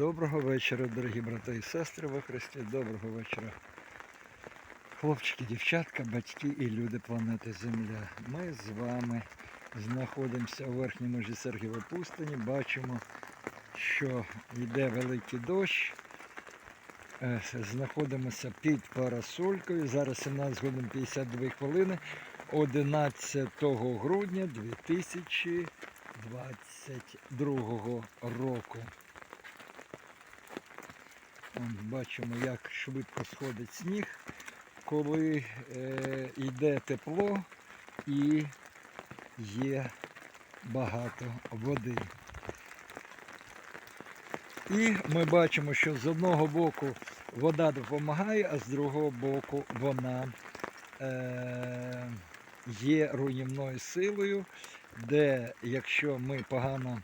Доброго вечора, дорогі брати і сестри во Христі. Доброго вечора. Хлопчики, дівчатка, батьки і люди планети Земля. Ми з вами знаходимося у верхній межі Сергієвої пустині. Бачимо, що йде великий дощ. Е, Знаходимося під парасолькою. Зараз 17 годин 52 хвилини 11 грудня 2022 року. Бачимо, як швидко сходить сніг, коли е, йде тепло і є багато води. І ми бачимо, що з одного боку вода допомагає, а з другого боку вона е, є руйнівною силою, де якщо ми погано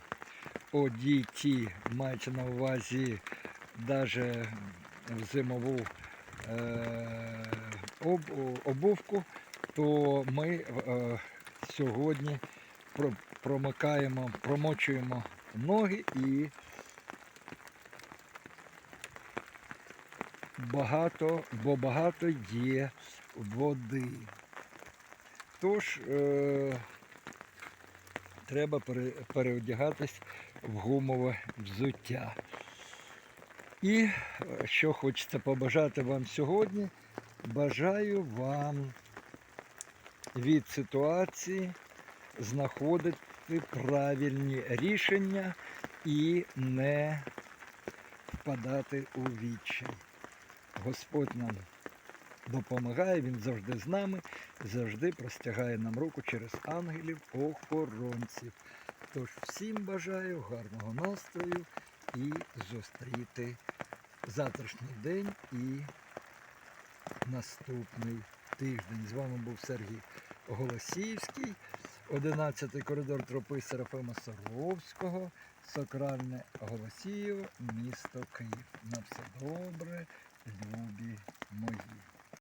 одіті, мається на увазі навіть в зимову е, об, обувку, то ми е, сьогодні про- промикаємо, промочуємо ноги і багато, бо багато є води. Тож е, треба переодягатись в гумове взуття. І е, що хочеться побажати вам сьогодні, бажаю вам від ситуації знаходити правильні рішення і не впадати у відчай. Господь нам допомагає, Він завжди з нами, завжди простягає нам руку через ангелів-охоронців. Тож всім бажаю гарного настрою і зустріти завтрашній день і наступний тиждень. З вами був Сергій Голосіївський, 11 коридор тропи Серафима Саровського, Сакральне Голосіїво, місто Київ. На все добре, любі мої.